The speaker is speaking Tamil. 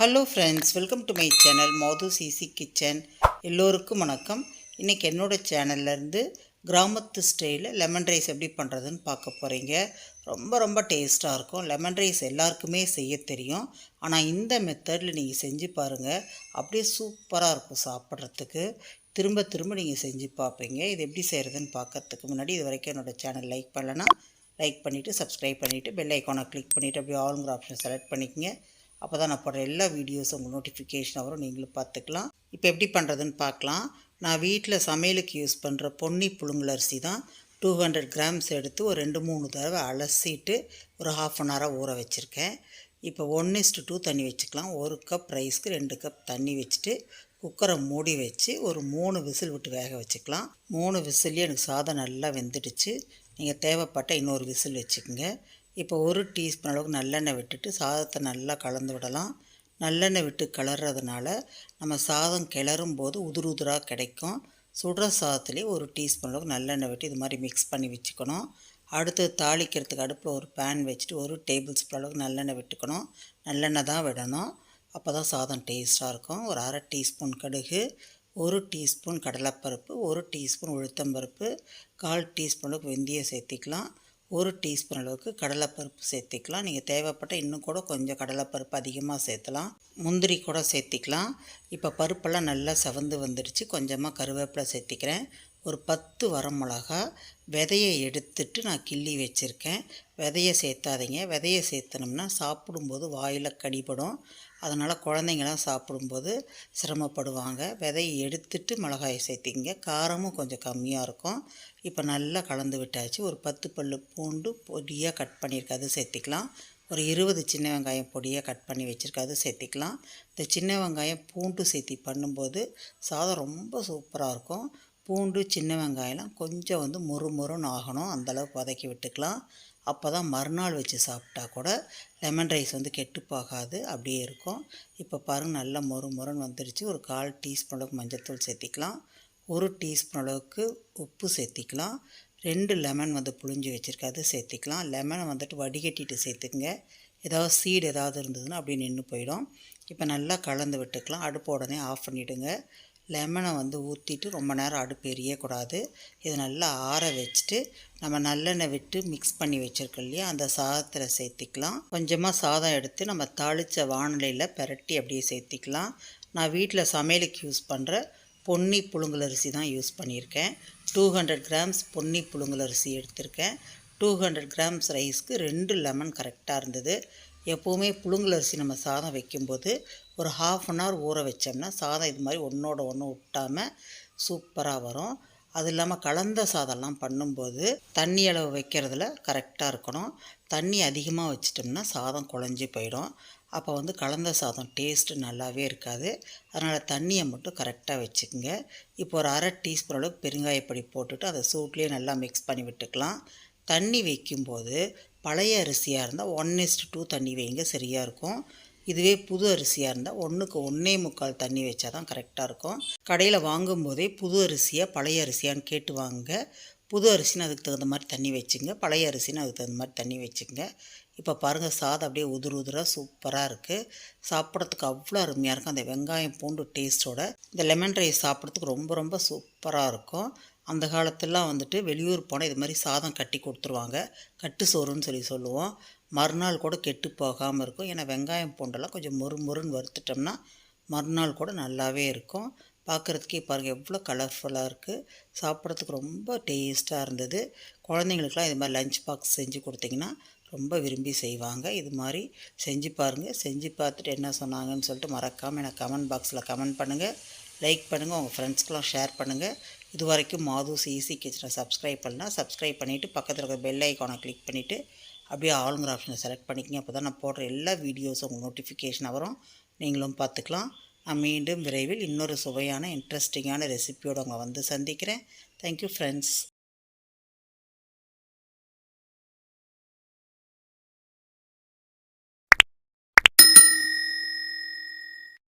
Hello friends welcome to my channel மோது சிசி கிச்சன் எல்லோருக்கும் வணக்கம். இன்றைக்கி என்னோடய சேனல்லேருந்து கிராமத்து ஸ்டைலில் லெமன் ரைஸ் எப்படி பண்ணுறதுன்னு பார்க்க போகிறீங்க ரொம்ப ரொம்ப டேஸ்ட்டாக இருக்கும். லெமன் ரைஸ் எல்லாருக்குமே செய்ய தெரியும். ஆனால் இந்த மெத்தடில் நீங்கள் செஞ்சு பாருங்கள் அப்படியே சூப்பராக இருக்கும் சாப்பிட்றதுக்கு. திரும்ப திரும்ப நீங்கள் செஞ்சு பார்ப்பீங்க. இது எப்படி செய்கிறதுன்னு பார்க்கறதுக்கு முன்னாடி இது வரைக்கும் என்னோடய சேனல் லைக் பண்ணலன்னா லைக் பண்ணிவிட்டு சப்ஸ்கிரைப் பண்ணிவிட்டு பெல் ஐக்கானை கிளிக் பண்ணிவிட்டு அப்படியே ஆளுங்கிற ஆப்ஷன் செலக்ட் பண்ணிக்கங்க. அப்போ தான் நான் போடுற எல்லா வீடியோஸும் உங்கள் நோட்டிஃபிகேஷன் வரும் நீங்களும் பார்த்துக்கலாம். இப்போ எப்படி பண்ணுறதுன்னு பார்க்கலாம். நான் வீட்டில் சமையலுக்கு யூஸ் பண்ணுற பொன்னி புழுங்கல் அரிசி தான் டூ ஹண்ட்ரட் கிராம்ஸ் எடுத்து ஒரு ரெண்டு மூணு தடவை அலசிட்டு ஒரு ஹாஃப் அன் ஹவராக ஊற வச்சுருக்கேன். இப்போ ஒன் இஸ்டு டூ தண்ணி வச்சுக்கலாம். ஒரு கப் ரைஸ்க்கு ரெண்டு கப் தண்ணி வச்சுட்டு குக்கரை மூடி வச்சு ஒரு மூணு விசில் விட்டு வேக வச்சுக்கலாம். மூணு விசிலே எனக்கு சாதம் நல்லா வெந்துடுச்சு. நீங்கள் தேவைப்பட்ட இன்னொரு விசில் வச்சுக்கோங்க. இப்போ ஒரு டீஸ்பூன் அளவுக்கு நல்லெண்ணெய் விட்டுட்டு சாதத்தை நல்லா கலந்து விடலாம். நல்லெண்ணெய் விட்டு கிளறதுனால நம்ம சாதம் கிளறும் போது உதிர் உதிராக கிடைக்கும். சுடுற சாதத்துலேயே ஒரு டீஸ்பூன் அளவுக்கு நல்லெண்ணெய் விட்டு இது மாதிரி மிக்ஸ் பண்ணி வச்சுக்கணும். அடுத்து தாளிக்கிறதுக்கு அடுப்பில் ஒரு பேன் வச்சுட்டு ஒரு டேபிள் ஸ்பூன் அளவுக்கு நல்லெண்ணெய் விட்டுக்கணும். நல்லெண்ணெய் தான் விடணும். அப்போ தான் சாதம் டேஸ்ட்டாக இருக்கும். ஒரு அரை டீஸ்பூன் கடுகு ஒரு டீஸ்பூன் கடலைப்பருப்பு ஒரு டீஸ்பூன் உளுத்தம்பருப்பு கால் டீஸ்பூன் அளவுக்கு வெந்தயம் சேர்த்திக்கலாம். ஒரு டீஸ்பூன் அளவுக்கு கடலைப்பருப்பு சேர்த்திக்கலாம். நீங்கள் தேவைப்பட்ட இன்னும் கூட கொஞ்சம் கடலைப்பருப்பு அதிகமாக சேர்த்தலாம். முந்திரி கூட சேர்த்திக்கலாம். இப்போ பருப்பெல்லாம் நல்லா செவந்து வந்துடுச்சு கொஞ்சமாக கருவேப்பிலை சேர்த்திக்கிறேன். ஒரு பத்து வரமிளகா விதையை எடுத்துட்டு நான் கிள்ளி வச்சுருக்கேன். விதையை சேர்த்தாதீங்க. விதையை சேர்த்தனோம்னா சாப்பிடும்போது வாயில் கடிபடும் அதனால் குழந்தைங்களாம் சாப்பிடும்போது சிரமப்படுவாங்க. விதையை எடுத்துட்டு மிளகாயை சேர்த்திங்க காரமும் கொஞ்சம் கம்மியாக இருக்கும். இப்போ நல்லா கலந்து விட்டாச்சு. ஒரு பத்து பல் பூண்டு பொடியாக கட் பண்ணியிருக்க. அது சேர்த்திக்கலாம். ஒரு இருபது சின்ன வெங்காயம் பொடியாக கட் பண்ணி வச்சுருக்காது சேர்த்திக்கலாம். இந்த சின்ன வெங்காயம் பூண்டு சேர்த்தி பண்ணும்போது சாதம் ரொம்ப சூப்பராக இருக்கும். பூண்டு சின்ன வெங்காயம்லாம் கொஞ்சம் வந்து மொறு மொறுன்னு ஆகணும். அந்தளவுக்கு வதக்கி விட்டுக்கலாம். அப்போ தான் மறுநாள் வச்சு சாப்பிட்டா கூட லெமன் ரைஸ் வந்து கெட்டு போகாது அப்படியே இருக்கும். இப்போ பாருங்கள் நல்லா மொறு மொறுன்னு வந்துடுச்சு ஒரு கால் டீஸ்பூன் அளவுக்கு மஞ்சத்தூள் சேர்த்திக்கலாம். ஒரு டீஸ்பூன் அளவுக்கு உப்பு சேர்த்திக்கலாம். ரெண்டு லெமன் வந்து புழிஞ்சு வச்சுருக்காது சேர்த்திக்கலாம். லெமனை வந்துட்டு வடிகட்டிட்டு சேர்த்துக்குங்க. ஏதாவது சீடு ஏதாவது இருந்ததுன்னா அப்படியே நின்று போயிடும். இப்போ நல்லா கலந்து விட்டுக்கலாம். அடுப்பு உடனே ஆஃப் பண்ணிவிடுங்க லெமனை வந்து ஊற்றிட்டு ரொம்ப நேரம் அடுப்பு எரியக்கூடாது. இதை நல்லா ஆற வச்சுட்டு நம்ம நல்லெண்ணெய் விட்டு மிக்ஸ் பண்ணி வச்சுருக்கோம் இல்லையா? அந்த சாதத்தில் சேர்த்திக்கலாம். கொஞ்சமாக சாதம் எடுத்து நம்ம தாளித்த வானிலையில் பெரட்டி அப்படியே சேர்த்திக்கலாம். நான் வீட்டில் சமையலுக்கு யூஸ் பண்ணுற பொன்னி புழுங்கல் அரிசி தான் யூஸ் பண்ணியிருக்கேன். டூ ஹண்ட்ரட் கிராம்ஸ் பொன்னி புழுங்கல் அரிசி எடுத்திருக்கேன். டூ ஹண்ட்ரட் கிராம்ஸ் ரைஸ்க்கு ரெண்டு லெமன் கரெக்டாக இருந்தது. எப்போவுமே புழுங்கல் அரிசி நம்ம சாதம் வைக்கும்போது ஒரு ஹாஃப் அன் ஹவர் ஊற வச்சோம்னா சாதம் இது மாதிரி ஒன்றோட ஒன்று விட்டாமல் சூப்பராக வரும். அது இல்லாமல் கலந்த சாதம்லாம் பண்ணும்போது தண்ணி அளவு வைக்கிறதுல கரெக்டாக இருக்கணும். தண்ணி அதிகமாக வச்சிட்டோம்னா சாதம் குழஞ்சி போயிடும். அப்போ வந்து கலந்த சாதம் டேஸ்ட்டு நல்லாவே இருக்காது. அதனால் தண்ணியை மட்டும் கரெக்டாக வச்சுக்கோங்க. இப்போ ஒரு அரை டீஸ்பூன் அளவுக்கு பெருங்காயப்பொடி போட்டுட்டு அதை சூட்லேயே நல்லா மிக்ஸ் பண்ணி விட்டுக்கலாம். தண்ணி வைக்கும்போது பழைய அரிசியாக இருந்தால் ஒன் இஸ்ட் டூ தண்ணி வைங்க சரியாக இருக்கும். இதுவே புது அரிசியாக இருந்தால் ஒன்றுக்கு ஒன்றே முக்கால் தண்ணி வச்சா தான் கரெக்டாக இருக்கும். கடையில் வாங்கும்போதே புது அரிசியாக பழைய அரிசியான்னு கேட்டு வாங்க புது அரிசின்னு அதுக்கு தகுந்த மாதிரி தண்ணி வச்சுங்க. பழைய அரிசின்னு அதுக்கு தகுந்த மாதிரி தண்ணி வச்சுங்க. இப்போ பாருங்கள் சாதம் அப்படியே உதிர் உதிராக சூப்பராக இருக்குது சாப்பிட்றதுக்கு அவ்வளோ அருமையாக இருக்கும். அந்த வெங்காயம் பூண்டு டேஸ்ட்டோட இந்த லெமன் ரைஸ் சாப்பிட்றதுக்கு ரொம்ப ரொம்ப சூப்பராக இருக்கும். அந்த காலத்திலாம் வந்துட்டு வெளியூர் போனால் இது மாதிரி சாதம் கட்டி கொடுத்துருவாங்க. கட்டு சோறுன்னு சொல்லி சொல்லுவோம். மறுநாள் கூட கெட்டு போகாமல் இருக்கும். ஏன்னா வெங்காயம் பூண்டெல்லாம் கொஞ்சம் மொறு மொறுன்னு வறுத்துட்டோம்னா மறுநாள் கூட நல்லாவே இருக்கும். பார்க்குறதுக்கே பாருங்கள் எவ்வளோ கலர்ஃபுல்லாக இருக்குது சாப்பிட்றதுக்கு ரொம்ப டேஸ்ட்டாக இருந்தது. குழந்தைங்களுக்குலாம் இது மாதிரி லஞ்ச் பாக்ஸ் செஞ்சு கொடுத்தீங்கன்னா ரொம்ப விரும்பி செய்வாங்க. இது மாதிரி செஞ்சு பாருங்கள் செஞ்சு பார்த்துட்டு என்ன சொன்னாங்கன்னு சொல்லிட்டு மறக்காமல் எனக்கு கமெண்ட் பாக்ஸில் கமெண்ட் பண்ணுங்கள் லைக் பண்ணுங்கள் உங்கள் ஃப்ரெண்ட்ஸ்க்கெலாம் ஷேர் பண்ணுங்கள் இது வரைக்கும் மாது சிசி கிச்சனை சப்ஸ்கிரைப் பண்ணால் சப்ஸ்கிரைப் பண்ணிவிட்டு பக்கத்தில் இருக்கிற பெல் ஐக்கானை கிளிக் பண்ணிவிட்டு அப்படியே ஆளுங்கிற ஆப்ஷனை செலக்ட் பண்ணிக்கங்க. அப்போ தான் நான் போடுற எல்லா வீடியோஸும் உங்களுக்கு நோட்டிஃபிகேஷன் வரும். நீங்களும் பார்த்துக்கலாம். நான் மீண்டும் விரைவில் இன்னொரு சுவையான இன்ட்ரெஸ்டிங்கான ரெசிபியோடு உங்களை வந்து சந்திக்கிறேன். Thank you friends